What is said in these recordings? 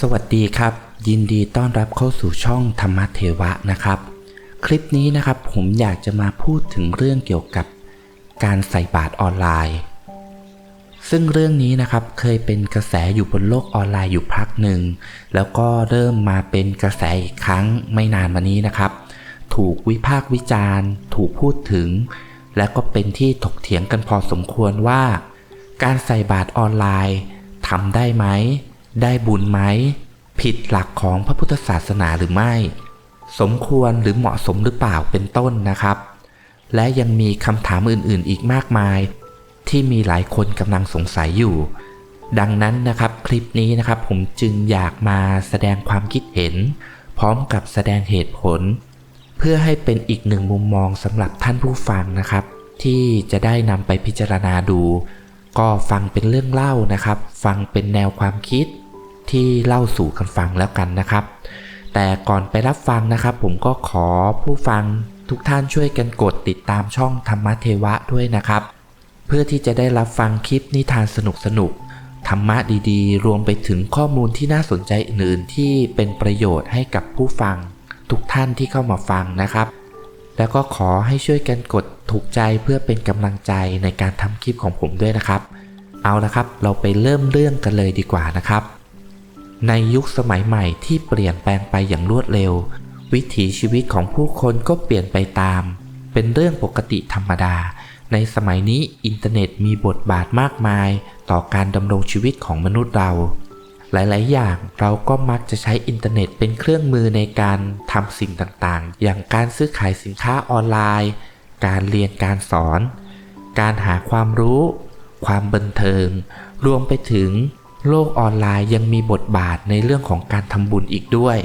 สวัสดีครับ ยินดีต้อนรับเข้าสู่ช่องธรรมเทวะนะครับ คลิปนี้นะครับผมอยากจะมาพูดถึงเรื่องเกี่ยวกับการใส่บาตรออนไลน์ ซึ่งเรื่องนี้นะครับเคยเป็นกระแสอยู่บนโลกออนไลน์อยู่พักหนึ่ง แล้วก็เริ่มมาเป็นกระแสอีกครั้งไม่นานมานี้นะครับ ถูกวิพากษ์วิจารณ์ ถูกพูดถึง และก็เป็นที่ถกเถียงกันพอสมควรว่า การใส่บาตรออนไลน์ทำได้ไหม ได้บุญไหม ผิดหลักของพระพุทธศาสนาหรือไม่ สมควรหรือเหมาะสมหรือเปล่าเป็นต้นนะครับ และยังมีคำถามอื่นๆ อีกมากมาย ที่มีหลายคนกำลังสงสัยอยู่ ดังนั้นนะครับคลิปนี้นะครับผมจึงอยากมาแสดงความคิดเห็น พร้อมกับแสดงเหตุผล เพื่อให้เป็นอีกหนึ่งมุมมองสำหรับท่านผู้ฟังนะครับ ที่จะได้นำไปพิจารณาดูก็ฟังเป็นเรื่องเล่านะครับ ฟังเป็นแนวความคิด ที่เล่าสู่กันฟังแล้วกันนะครับ แต่ก่อนไปรับฟังนะครับ ผมก็ขอผู้ฟังทุกท่านช่วยกันกดติดตามช่องธรรมเทวะด้วยนะครับ เพื่อที่จะได้รับฟังคลิปนิทานสนุกๆธรรมะดีๆ รวมไปถึงข้อมูลที่น่าสนใจอื่นๆ ที่เป็นประโยชน์ให้กับผู้ฟัง ทุกท่านที่เข้ามาฟังนะครับ แล้วก็ขอให้ช่วยกันกดถูกใจเพื่อเป็นกำลังใจในการทำคลิปของผมด้วยนะครับ เอาละครับ เราไปเริ่มเรื่องกันเลยดีกว่านะครับ ในยุคสมัยใหม่ที่เปลี่ยนแปลงไปอย่างรวดเร็ว วิถีชีวิตของผู้คนก็เปลี่ยนไปตาม เป็นเรื่องปกติธรรมดา ในสมัยนี้อินเทอร์เน็ตมีบทบาทมากมาย ต่อการดำรงชีวิตของมนุษย์เรา หลาย ๆ อย่างเราก็มักจะใช้อินเทอร์เน็ตเป็นเครื่องมือในการทำสิ่งต่าง ๆ อย่างการซื้อขายสินค้าออนไลน์ การเรียนการสอน การหาความรู้ ความบันเทิง รวมไปถึง โลกออนไลน์ยังมีบทบาทในเรื่องของการทำบุญอีกด้วย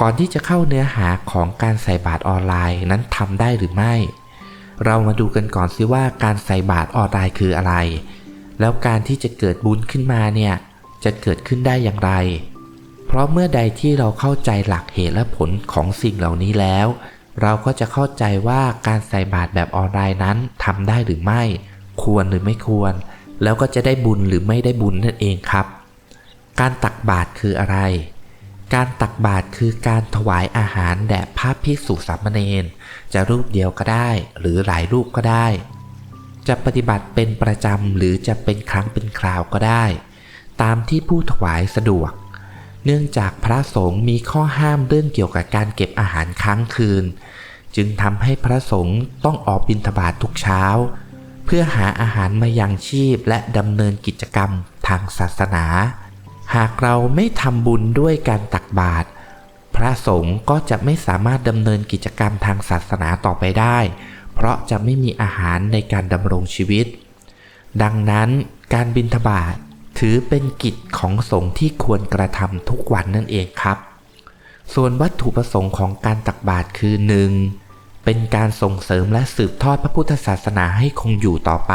ก่อนที่จะเข้าเนื้อหาของการใส่บาตรออนไลน์นั้นทำได้หรือไม่ เรามาดูกันก่อนสิว่าการใส่บาตรออนไลน์คืออะไร แล้วการที่จะเกิดบุญขึ้นมาเนี่ยจะเกิดขึ้นได้อย่างไร เพราะเมื่อใดที่เราเข้าใจหลักเหตุและผลของสิ่งเหล่านี้แล้ว เราก็จะเข้าใจว่าการใส่บาตรแบบออนไลน์นั้นทำได้หรือไม่ ควรหรือไม่ควร แล้วก็จะได้บุญหรือไม่ได้บุญนั่นเองครับ การตักบาตรคืออะไร การตักบาตรคือการถวายอาหารแด่พระภิกษุสามเณรจะรูปเดียวก็ได้ หรือหลายรูปก็ได้ จะปฏิบัติเป็นประจำหรือจะเป็นครั้งเป็นคราวก็ได้ ตามที่ผู้ถวายสะดวก เนื่องจากพระสงฆ์มีข้อห้ามเรื่องเกี่ยวกับการเก็บอาหารค้างคืน จึงทำให้พระสงฆ์ต้องออกบิณฑบาตทุกเช้า เพื่อหาอาหารมายังชีพและดำเนินกิจกรรมทางศาสนา หากเราไม่ทำบุญด้วยการตักบาตรพระสงฆ์ก็จะไม่สามารถดำเนินกิจกรรมทางศาสนาต่อไปได้ เพราะจะไม่มีอาหารในการดำรงชีวิต ดังนั้นการบิณฑบาตถือเป็นกิจของสงฆ์ที่ควรกระทำทุกวันนั่นเองครับ ส่วนวัตถุประสงค์ของการตักบาตรคือ 1. เป็นการส่งเสริมและสืบทอดพระพุทธศาสนาให้คงอยู่ต่อไป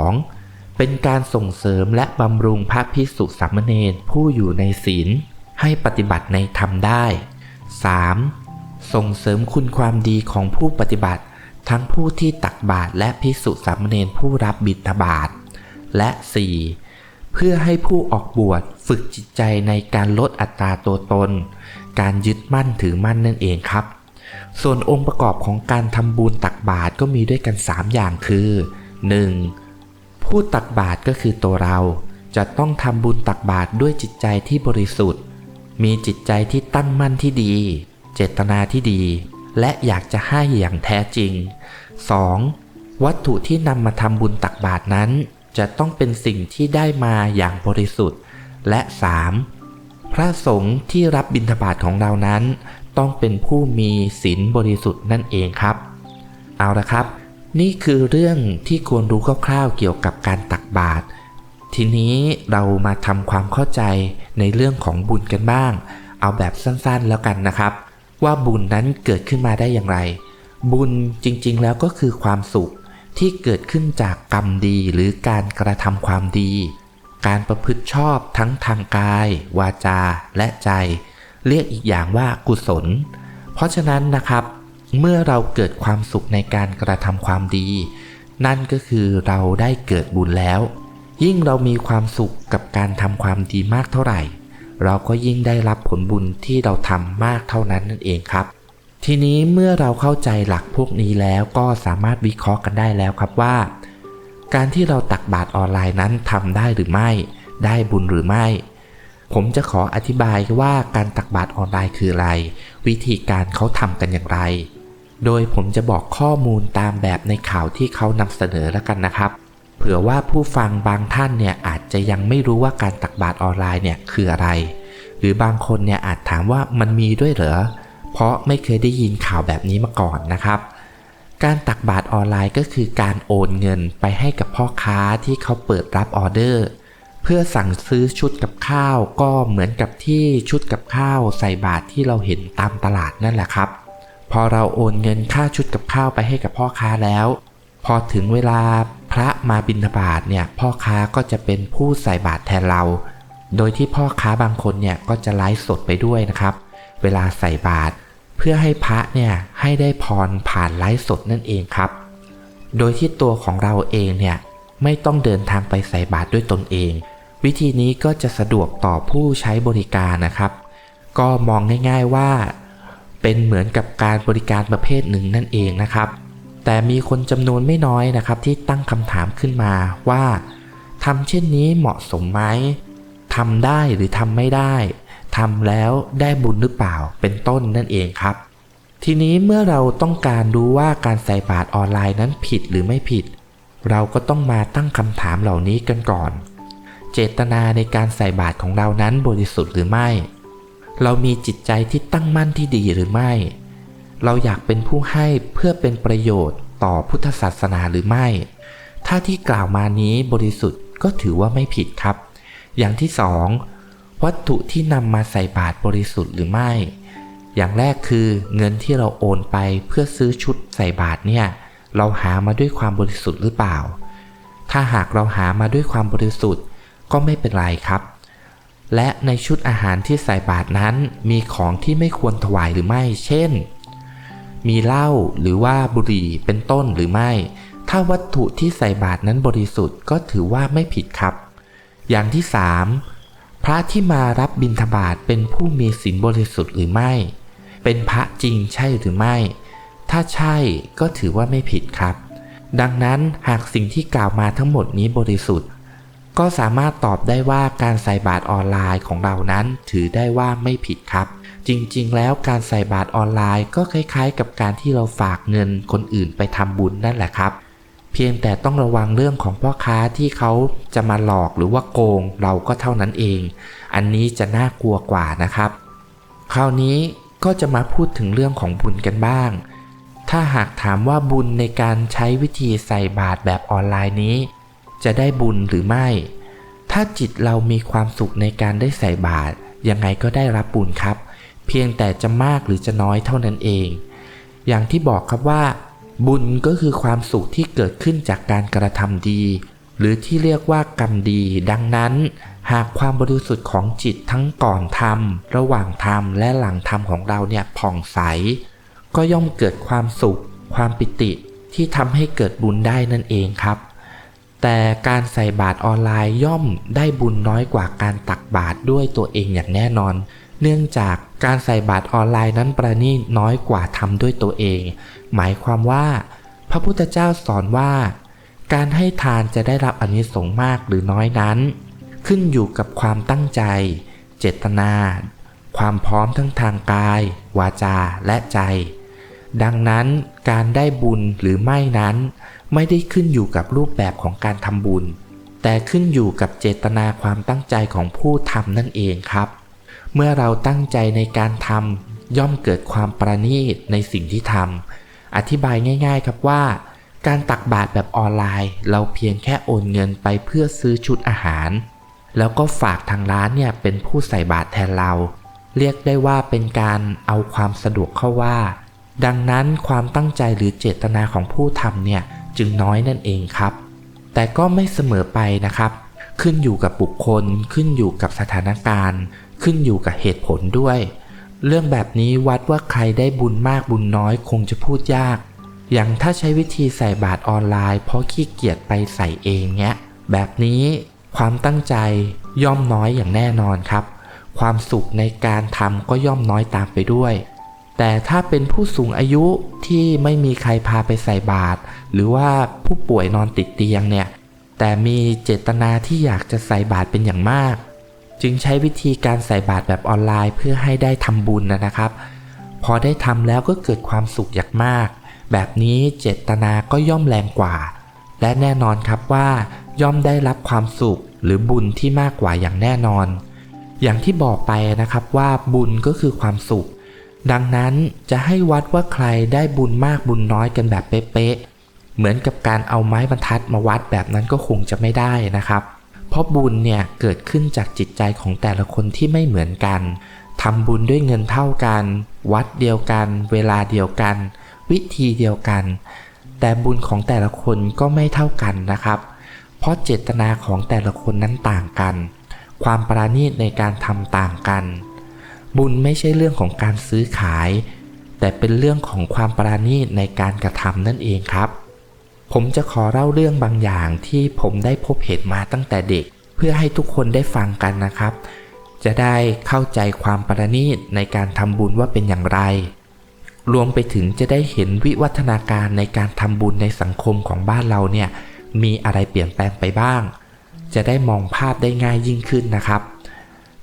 2. เป็นการส่งเสริมและบำรุงพระภิกษุสามเณรผู้อยู่ในศีล ให้ปฏิบัติในธรรมได้ 3. ส่งเสริมคุณความดีของผู้ปฏิบัติ ทั้งผู้ที่ตักบาตรและภิกษุสามเณรผู้รับบิณฑบาตและ 4. เพื่อให้ผู้ออกบวชฝึกจิตใจในการลดอัตราตัวตน การยึดมั่นถือมั่นนั่นเองครับ ส่วนองค์ประกอบของการทำบุญตักบาตรก็มีด้วยกัน 3 อย่างคือ 1. ผู้ตักบาตรก็คือตัวเรา จะต้องทำบุญตักบาตรด้วยจิตใจที่บริสุทธิ์ มีจิตใจที่ตั้งมั่นที่ดี เจตนาที่ดี และอยากจะให้อย่างแท้จริง 2. วัตถุที่นำมาทำบุญตักบาตรนั้น จะต้องเป็นสิ่งที่ได้มาอย่างบริสุทธิ์ และ 3. พระสงฆ์ที่รับบิณฑบาตของเรานั้น ต้องเป็นผู้มีศีลบริสุทธิ์นั่นเองครับ เอาละครับ นี่คือเรื่องที่ควรรู้คร่าวๆเกี่ยวกับการตักบาตรทีนี้เรามาทำความเข้าใจในเรื่องของบุญกันบ้าง เอาแบบสั้นๆแล้วกันนะครับ ว่าบุญนั้นเกิดขึ้นมาได้อย่างไร บุญจริงๆแล้วก็คือความสุขที่เกิดขึ้นจากกรรมดีหรือการกระทำความดี การประพฤติชอบทั้งทางกาย วาจาและใจ เรียกอีกอย่างว่ากุศล เพราะฉะนั้นนะครับ เมื่อเราเกิดความสุขในการกระทำความดี นั่นก็คือเราได้เกิดบุญแล้ว ยิ่งเรามีความสุขกับการทำความดีมากเท่าไหร่ เราก็ยิ่งได้รับผลบุญที่เราทำมากเท่านั้นนั่นเองครับ ทีนี้เมื่อเราเข้าใจหลักพวกนี้แล้วก็สามารถวิเคราะห์กันได้แล้วครับว่า การที่เราตักบาตรออนไลน์นั้นทำได้หรือไม่ ได้บุญหรือไม่ ผมจะขออธิบายว่าการตักบาตรออนไลน์คืออะไร วิธีการเขาทำกันอย่างไร โดยผมจะบอกข้อมูลตามแบบในข่าวที่เขานำเสนอแล้วกันนะครับ เผื่อว่าผู้ฟังบางท่านเนี่ยอาจจะยังไม่รู้ว่าการตักบาตรออนไลน์เนี่ยคืออะไร หรือบางคนเนี่ยอาจถามว่ามันมีด้วยเหรอ เพราะไม่เคยได้ยินข่าวแบบนี้มาก่อนนะครับการตักบาตรออนไลน์ก็คือการโอนเงินไปให้กับพ่อค้าที่เขาเปิดรับออเดอร์ พื่อสั่งซื้อชุดกับข้าวก็เหมือนกับที่ชุดกับข้าวใส่บาตรที่เราเห็นตามตลาดนั่นแหละครับ พอเราโอนเงินค่าชุดกับข้าวไปให้กับพ่อค้าแล้ว พอถึงเวลาพระมาบิณฑบาตเนี่ยพ่อค้าก็จะเป็นผู้ใส่บาตรแทนเรา โดยที่พ่อค้าบางคนเนี่ยก็จะไลฟ์สดไปด้วยนะครับ เวลาใส่บาตรเพื่อให้พระเนี่ยให้ได้พรผ่านไลฟ์สดนั่นเองครับ โดยที่ตัวของเราเองเนี่ยไม่ต้องเดินทางไปใส่บาตรด้วยตนเอง วิธีนี้ก็จะสะดวกต่อผู้ใช้บริการนะครับ ก็มองง่ายๆว่า เป็นเหมือนกับการบริการประเภทหนึ่งนั่นเองนะครับ แต่มีคนจำนวนไม่น้อยนะครับ ที่ตั้งคำถามขึ้นมาว่าทำเช่นนี้เหมาะสมไหมทำได้หรือทำไม่ได้ทำแล้วได้บุญหรือเปล่าเป็นต้นนั่นเองครับ ทีนี้เมื่อเราต้องการรู้ว่าการใส่บาตรออนไลน์นั้นผิดหรือไม่ผิด เราก็ต้องมาตั้งคำถามเหล่านี้กันก่อน จตนาในการใส่บาตรของเรานั้นบริสุทธิ์หรือไม่ เรามีจิตใจที่ตั้งมั่นที่ดีหรือไม่ เราอยากเป็นผู้ให้เพื่อเป็นประโยชน์ต่อพุทธศาสนาหรือไม่ ถ้าที่กล่าวมานี้บริสุทธิ์ก็ถือว่าไม่ผิดครับ อย่างที่สองวัตถุที่นำมาใส่บาตรบริสุทธิ์หรือไม่ อย่างแรกคือเงินที่เราโอนไปเพื่อซื้อชุดใส่บาตรเนี่ย เราหามาด้วยความบริสุทธิ์หรือเปล่า ถ้าหากเราหามาด้วยความบริสุทธิ์ ก็ไม่เป็นไรครับ และในชุดอาหารที่ใส่บาตรนั้นมีของที่ไม่ควรถวายหรือไม่ เช่น มีเหล้าหรือว่าบุหรี่เป็นต้นหรือไม่ ถ้าวัตถุที่ใส่บาตรนั้นบริสุทธิ์ก็ถือว่าไม่ผิดครับ อย่างที่สามพระที่มารับบิณฑบาตเป็นผู้มีศีลบริสุทธิ์หรือไม่ เป็นพระจริงใช่หรือไม่ ถ้าใช่ก็ถือว่าไม่ผิดครับ ดังนั้นหากสิ่งที่กล่าวมาทั้งหมดนี้บริสุทธิ์ ก็สามารถตอบได้ว่าการใส่บาตรออนไลน์ของเรานั้น ถือได้ว่าไม่ผิดครับ จริงๆ แล้วการใส่บาตรออนไลน์ก็คล้ายๆ กับการที่เราฝากเงินคนอื่นไปทำบุญนั่นแหละครับ เพียงแต่ต้องระวังเรื่องของพ่อค้าที่เขาจะมาหลอกหรือว่าโกงเราก็เท่านั้นเอง อันนี้จะน่ากลัวกว่านะครับ คราวนี้ก็จะมาพูดถึงเรื่องของบุญกันบ้าง ถ้าหากถามว่าบุญในการใช้วิธีใส่บาตรแบบออนไลน์นี้ จะได้บุญหรือไม่ ถ้าจิตเรามีความสุขในการได้ใส่บาตรยังไงก็ได้รับบุญครับ เพียงแต่จะมากหรือจะน้อยเท่านั้นเอง อย่างที่บอกครับว่า บุญก็คือความสุขที่เกิดขึ้นจากการกระทำดี หรือที่เรียกว่ากรรมดี ดังนั้น หากความบริสุทธิ์ของจิตทั้งก่อนทำระหว่างทำและหลังทำของเราเนี่ยผ่องใส ก็ย่อมเกิดความสุข ความปิติที่ทำให้เกิดบุญได้นั่นเองครับ แต่การใส่บาตรออนไลน์ย่อมได้บุญน้อยกว่าการตักบาตรด้วยตัวเองอย่างแน่นอน เนื่องจากการใส่บาตรออนไลน์นั้นประณีตน้อยกว่าทำด้วยตัวเอง หมายความว่า พระพุทธเจ้าสอนว่า การให้ทานจะได้รับอนิสงส์มากหรือน้อยนั้น ขึ้นอยู่กับความตั้งใจ เจตนา ความพร้อมทั้งทางกาย วาจาและใจ ดังนั้นการได้บุญหรือไม่นั้น ไม่ได้ขึ้นอยู่กับรูปแบบของการทำบุญ แต่ขึ้นอยู่กับเจตนาความตั้งใจของผู้ทำนั่นเองครับ เมื่อเราตั้งใจในการทำย่อมเกิดความประณีตในสิ่งที่ทำอธิบายง่าย ๆ ครับว่า การตักบาตรแบบออนไลน์ เราเพียงแค่โอนเงินไปเพื่อซื้อชุดอาหาร แล้วก็ฝากทางร้านเนี่ยเป็นผู้ใส่บาตรแทนเรา เรียกได้ว่าเป็นการเอาความสะดวกเข้าว่า ดังนั้นความตั้งใจหรือเจตนาของผู้ทำเนี่ย จึงน้อยนั่นเองครับ แต่ก็ไม่เสมอไปนะครับ ขึ้นอยู่กับบุคคล ขึ้นอยู่กับสถานการณ์ ขึ้นอยู่กับเหตุผลด้วย เรื่องแบบนี้วัดว่าใครได้บุญมากบุญน้อยคงจะพูดยาก อย่างถ้าใช้วิธีใส่บาตรออนไลน์ เพราะขี้เกียจไปใส่เองเนี้ย แบบนี้ความตั้งใจย่อมน้อยอย่างแน่นอนครับ ความสุขในการทำก็ย่อมน้อยตามไปด้วย แต่ถ้าเป็นผู้สูงอายุที่ไม่มีใครพาไปใส่บาตรหรือว่าผู้ป่วยนอนติดเตียงเนี่ยแต่มีเจตนาที่อยากจะใส่บาตรเป็นอย่างมาก จึงใช้วิธีการใส่บาตรแบบออนไลน์เพื่อให้ได้ทำบุญนะครับ พอได้ทำแล้วก็เกิดความสุขอย่างมาก แบบนี้เจตนาก็ย่อมแรงกว่า และแน่นอนครับว่าย่อมได้รับความสุขหรือบุญที่มากกว่าอย่างแน่นอน อย่างที่บอกไปนะครับว่าบุญก็คือความสุข ดังนั้นจะให้วัดว่าใครได้บุญมากบุญน้อยกันแบบเป๊ะๆเหมือนกับการเอาไม้บรรทัดมาวัดแบบนั้นก็คงจะไม่ได้นะครับ เพราะบุญเนี่ยเกิดขึ้นจากจิตใจของแต่ละคนที่ไม่เหมือนกันทำบุญด้วยเงินเท่ากัน วัดเดียวกัน เวลาเดียวกัน วิธีเดียวกัน แต่บุญของแต่ละคนก็ไม่เท่ากันนะครับ เพราะเจตนาของแต่ละคนนั้นต่างกัน ความปราณีตในการทำต่างกัน บุญไม่ใช่เรื่องของการซื้อขาย แต่เป็นเรื่องของความปราณีตในการกระทำนั่นเองครับ ผมจะขอเล่าเรื่องบางอย่างที่ผมได้พบเห็นมาตั้งแต่เด็ก เพื่อให้ทุกคนได้ฟังกันนะครับ จะได้เข้าใจความประณีตในการทำบุญว่าเป็นอย่างไร รวมไปถึงจะได้เห็นวิวัฒนาการในการทำบุญในสังคมของบ้านเราเนี่ยมีอะไรเปลี่ยนแปลงไปบ้าง จะได้มองภาพได้ง่ายยิ่งขึ้นนะครับ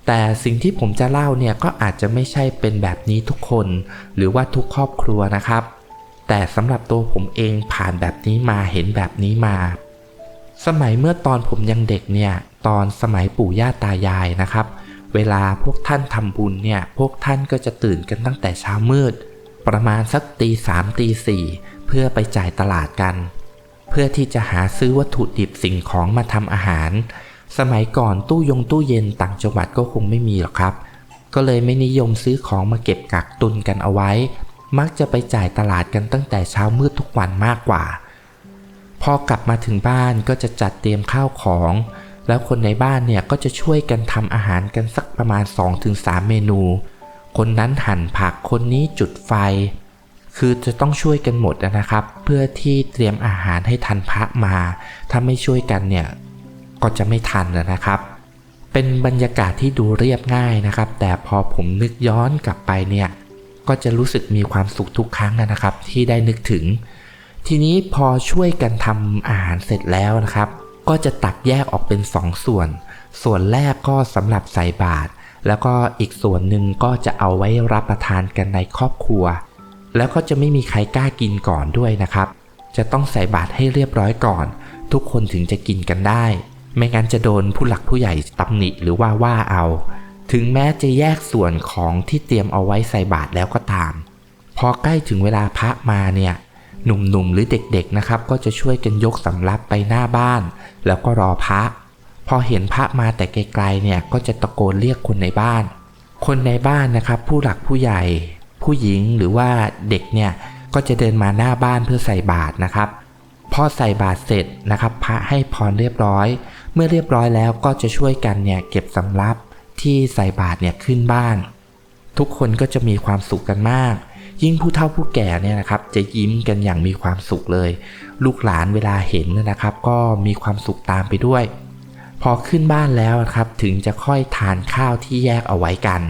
แต่สิ่งที่ผมจะเล่าเนี่ยก็อาจจะไม่ใช่เป็นแบบนี้ทุกคน หรือว่าทุกครอบครัวนะครับ แต่สำหรับตัวผมเองผ่านแบบนี้มาเห็นแบบนี้มา สมัยเมื่อตอนผมยังเด็กเนี่ย ตอนสมัยปู่ย่าตายายนะครับ เวลาพวกท่านทำบุญเนี่ย พวกท่านก็จะตื่นกันตั้งแต่เช้ามืด ประมาณสักตีสามตีสี่เพื่อไปจ่ายตลาดกัน เพื่อที่จะหาซื้อวัตถุดิบสิ่งของมาทำอาหาร สมัยก่อนตู้ยงตู้เย็นต่างจังหวัดก็คงไม่มีหรอกครับ ก็เลยไม่นิยมซื้อของมาเก็บกักตุนกันเอาไว้ มักจะไปจ่ายตลาดกันตั้งแต่เช้ามืดทุกวันมากกว่า พอกลับมาถึงบ้านก็จะจัดเตรียมข้าวของ แล้วคนในบ้านเนี่ยก็จะช่วยกันทำอาหารกันสักประมาณ 2-3 เมนู คนนั้นหั่นผักคนนี้จุดไฟ คือจะต้องช่วยกันหมดนะครับ เพื่อที่เตรียมอาหารให้ทันพระมา ถ้าไม่ช่วยกันเนี่ย ก็จะไม่ทันนะครับ เป็นบรรยากาศที่ดูเรียบง่ายนะครับ แต่พอผมนึกย้อนกลับไปเนี่ยก็จะรู้สึกมีความสุขทุกครั้งนะครับ ที่ได้นึกถึง ทีนี้พอช่วยกันทำอาหารเสร็จแล้วนะครับ ก็จะตักแยกออกเป็นสองส่วน ส่วนแรกก็สำหรับใส่บาตรแล้วก็อีกส่วนหนึ่งก็จะเอาไว้รับประทานกันในครอบครัว แล้วก็จะไม่มีใครกล้ากินก่อนด้วยนะครับ จะต้องใส่บาตรให้เรียบร้อยก่อน ทุกคนถึงจะกินกันได้ ไม่งั้นจะโดนผู้หลักผู้ใหญ่ตำหนิหรือว่าว่าเอา ถึงแม้จะแยกส่วนของที่เตรียมเอาไว้ใส่บาตรแล้วก็ตาม พอใกล้ถึงเวลาพระมาเนี่ยหนุ่มๆหรือเด็กๆนะครับ ก็จะช่วยกันยกสำรับไปหน้าบ้าน แล้วก็รอพระ พอเห็นพระมาแต่ไกลๆเนี่ยก็จะตะโกนเรียกคนในบ้าน คนในบ้านนะครับ ผู้หลักผู้ใหญ่ ผู้หญิงหรือว่าเด็กเนี่ยก็จะเดินมาหน้าบ้านเพื่อใส่บาตรนะครับพอใส่บาตรเสร็จนะครับ พระให้พรเรียบร้อย เมื่อเรียบร้อยแล้วก็จะช่วยกันเนี่ยเก็บสำรับที่ใส่บาตรเนี่ยขึ้นบ้าน ทุกคนก็จะมีความสุขกันมาก ยิ่งผู้เฒ่าผู้แก่เนี่ยนะครับ จะยิ้มกันอย่างมีความสุขเลย ลูกหลานเวลาเห็นนะครับ ก็มีความสุขตามไปด้วย พอขึ้นบ้านแล้วนะครับถึงจะค่อยทานข้าวที่แยกเอาไว้กัน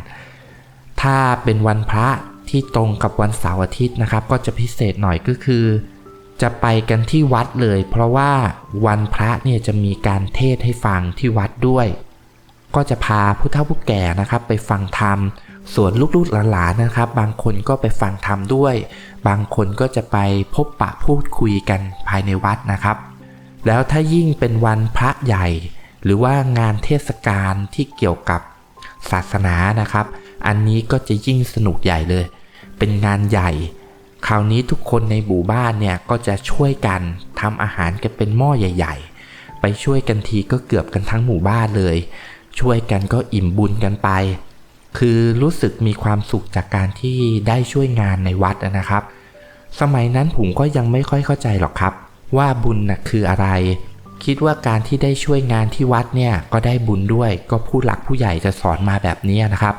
ถ้าเป็นวันพระที่ตรงกับวันเสาร์อาทิตย์นะครับ ก็จะพิเศษหน่อยก็คือ จะไปกันที่วัดเลย เพราะว่าวันพระเนี่ยจะมีการเทศให้ฟังที่วัดด้วย ก็จะพาผู้เฒ่าผู้แก่นะครับ ไปฟังธรรม ส่วนลูกๆหลานๆนะครับ บางคนก็ไปฟังธรรมด้วย บางคนก็จะไปพบปะพูดคุยกันภายในวัดนะครับ แล้วถ้ายิ่งเป็นวันพระใหญ่ หรือว่างานเทศกาลที่เกี่ยวกับศาสนานะครับ อันนี้ก็จะยิ่งสนุกใหญ่เลย เป็นงานใหญ่ คราวนี้ทุกคนในหมู่บ้านเนี่ยก็จะช่วยกันทำอาหารกันเป็นหม้อใหญ่ ๆ ไปช่วยกันทีก็เกือบกันทั้งหมู่บ้านเลย ช่วยกันก็อิ่มบุญกันไป คือรู้สึกมีความสุขจากการที่ได้ช่วยงานในวัดนะครับ สมัยนั้นผมก็ยังไม่ค่อยเข้าใจหรอกครับ ว่าบุญน่ะคืออะไร คิดว่าการที่ได้ช่วยงานที่วัดเนี่ยก็ได้บุญด้วย ก็ผู้หลักผู้ใหญ่จะสอนมาแบบนี้นะครับ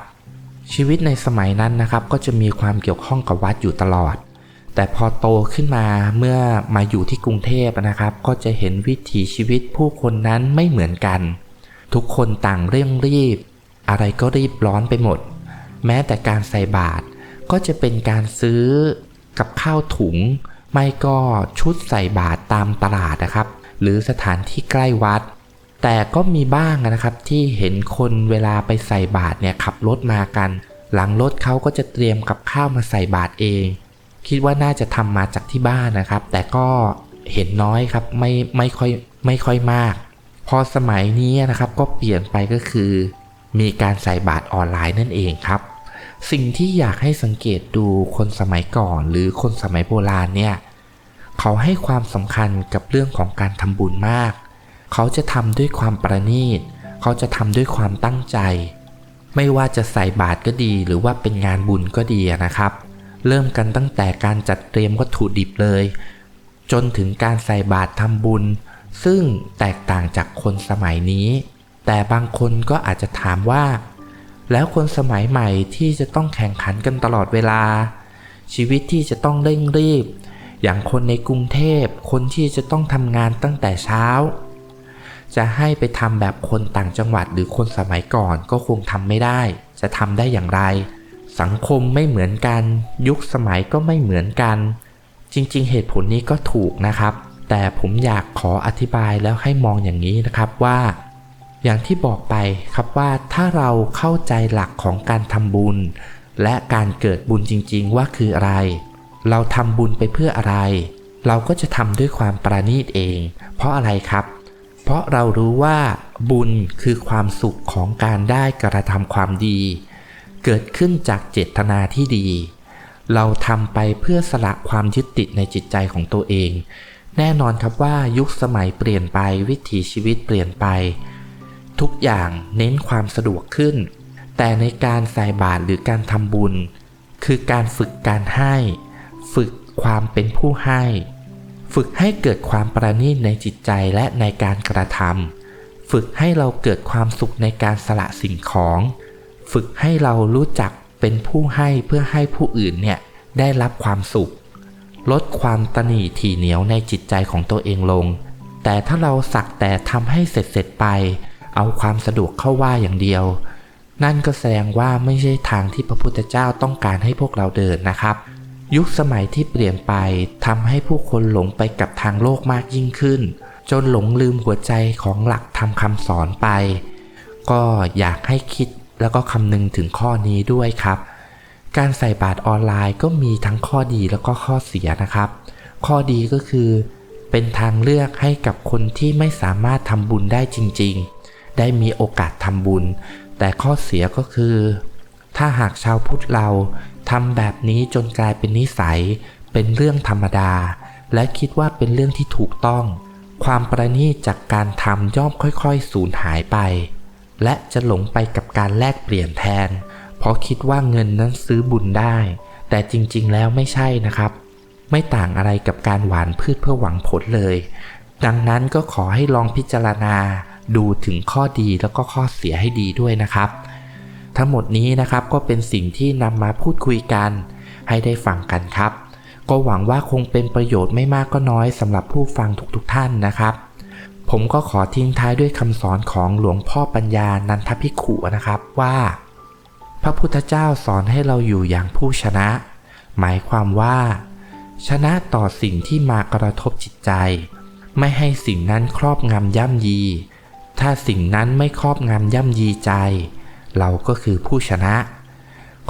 ชีวิตในสมัยนั้นนะครับก็จะมีความเกี่ยวข้องกับวัดอยู่ตลอด แต่พอโตขึ้นมาเมื่อมาอยู่ที่กรุงเทพนะครับ ก็จะเห็นวิถีชีวิตผู้คนนั้นไม่เหมือนกัน ทุกคนต่างเร่งรีบ อะไรก็รีบร้อนไปหมด แม้แต่การใส่บาตรก็จะเป็นการซื้อกับข้าวถุง ไม่ก็ชุดใส่บาตรตามตลาดนะครับ หรือสถานที่ใกล้วัด แต่ก็มีบ้างนะครับที่เห็นคนเวลาไปใส่บาตรเนี่ยขับรถมากัน หลังรถเขาก็จะเตรียมกับข้าวมาใส่บาตรเอง คิดว่าน่าจะทำมาจากที่บ้านนะครับ แต่ก็เห็นน้อยครับไม่ไม่ค่อยไม่ค่อยมาก พอสมัยนี้นะครับก็เปลี่ยนไปก็คือ มีการใส่บาตรออนไลน์นั่นเองครับ สิ่งที่อยากให้สังเกตดูคนสมัยก่อน หรือคนสมัยโบราณเนี่ยเขาให้ความสำคัญกับเรื่องของการทำบุญมาก เขาจะทำด้วยความประณีต เขาจะทำด้วยความตั้งใจ ไม่ว่าจะใส่บาตรก็ดี หรือว่าเป็นงานบุญก็ดีนะครับ เริ่มกันตั้งแต่การจัดเตรียมวัตถุดิบเลย จนถึงการใส่บาตรทำบุญ ซึ่งแตกต่างจากคนสมัยนี้ แต่บางคนก็อาจจะถามว่า แล้วคนสมัยใหม่ที่จะต้องแข่งขันกันตลอดเวลา ชีวิตที่จะต้องเร่งรีบ อย่างคนในกรุงเทพคนที่จะต้องทำงานตั้งแต่เช้า จะให้ไปทำแบบคนต่างจังหวัดหรือคนสมัยก่อนก็คงทำไม่ได้ จะทำได้อย่างไร สังคมไม่เหมือนกัน ยุคสมัยก็ไม่เหมือนกัน จริงๆ เหตุผลนี้ก็ถูกนะครับ แต่ผมอยากขออธิบายแล้วให้มองอย่างนี้นะครับว่า อย่างที่บอกไปครับว่าถ้าเราเข้าใจหลักของการทำบุญ และการเกิดบุญจริงๆ ว่าคืออะไร เราทำบุญไปเพื่ออะไร เราก็จะทำด้วยความประณีตเอง เพราะอะไรครับ เพราะเรารู้ว่าบุญคือความสุขของการได้กระทำความดี เกิดขึ้นจากเจตนาที่ดี เราทำไปเพื่อสละความยึดติดในจิตใจของตัวเอง แน่นอนครับว่ายุคสมัยเปลี่ยนไปวิถีชีวิตเปลี่ยนไป ทุกอย่างเน้นความสะดวกขึ้น แต่ในการใส่บาตรหรือการทำบุญ คือการฝึกการให้ ฝึกความเป็นผู้ให้ ฝึกให้เกิดความประณีตในจิตใจและในการกระทำฝึกให้เราเกิดความสุขในการสละสิ่งของ ฝึกให้เรารู้จักเป็นผู้ให้เพื่อให้ผู้อื่นเนี่ยได้รับความสุข ลดความตนีถี่เหนียวในจิตใจของตัวเองลง แต่ถ้าเราสักแต่ทำให้เสร็จเสร็จไป เอาความสะดวกเข้าว่าอย่างเดียว นั่นก็แสดงว่าไม่ใช่ทางที่พระพุทธเจ้าต้องการให้พวกเราเดินนะครับ ยุคสมัยที่เปลี่ยนไปทำให้ผู้คนหลงไปกับทางโลกมากยิ่งขึ้น จนหลงลืมหัวใจของหลักธรรมคำสอนไป ก็อยากให้คิด แล้วก็คำนึงถึงข้อนี้ด้วยครับ การใส่บาตรออนไลน์ก็มีทั้งข้อดีแล้วก็ข้อเสียนะครับ ข้อดีก็คือ เป็นทางเลือกให้กับคนที่ไม่สามารถทำบุญได้จริง ๆ ได้มีโอกาสทำบุญ แต่ข้อเสียก็คือ ถ้าหากชาวพุทธเราทำแบบนี้จนกลายเป็นนิสัย เป็นเรื่องธรรมดา และคิดว่าเป็นเรื่องที่ถูกต้อง ความประณีตจากการทำย่อมค่อยๆ สูญหายไป และจะหลงไปกับการแลกเปลี่ยนแทน เพราะคิดว่าเงินนั้นซื้อบุญได้ แต่จริงๆแล้วไม่ใช่นะครับ ไม่ต่างอะไรกับการหวานพืชเพื่อหวังผลเลย ดังนั้นก็ขอให้ลองพิจารณาดูถึงข้อดีแล้วก็ข้อเสียให้ดีด้วยนะครับ ทั้งหมดนี้นะครับก็เป็นสิ่งที่นำมาพูดคุยกัน ให้ได้ฟังกันครับ ก็หวังว่าคงเป็นประโยชน์ไม่มากก็น้อยสำหรับผู้ฟังทุกๆทท่านนะครับ ผมก็ขอทิ้งท้ายด้วยคำสอนของหลวงพ่อปัญญานันทพิขุนะครับว่า พระพุทธเจ้าสอนให้เราอยู่อย่างผู้ชนะ หมายความว่า ชนะต่อสิ่งที่มากระทบจิตใจ ไม่ให้สิ่งนั้นครอบงำย่ำยี ถ้าสิ่งนั้นไม่ครอบงำย่ำยีใจ เราก็คือผู้ชนะ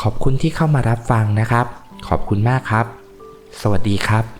ขอบคุณที่เข้ามารับฟังนะครับ ขอบคุณมากครับ สวัสดีครับ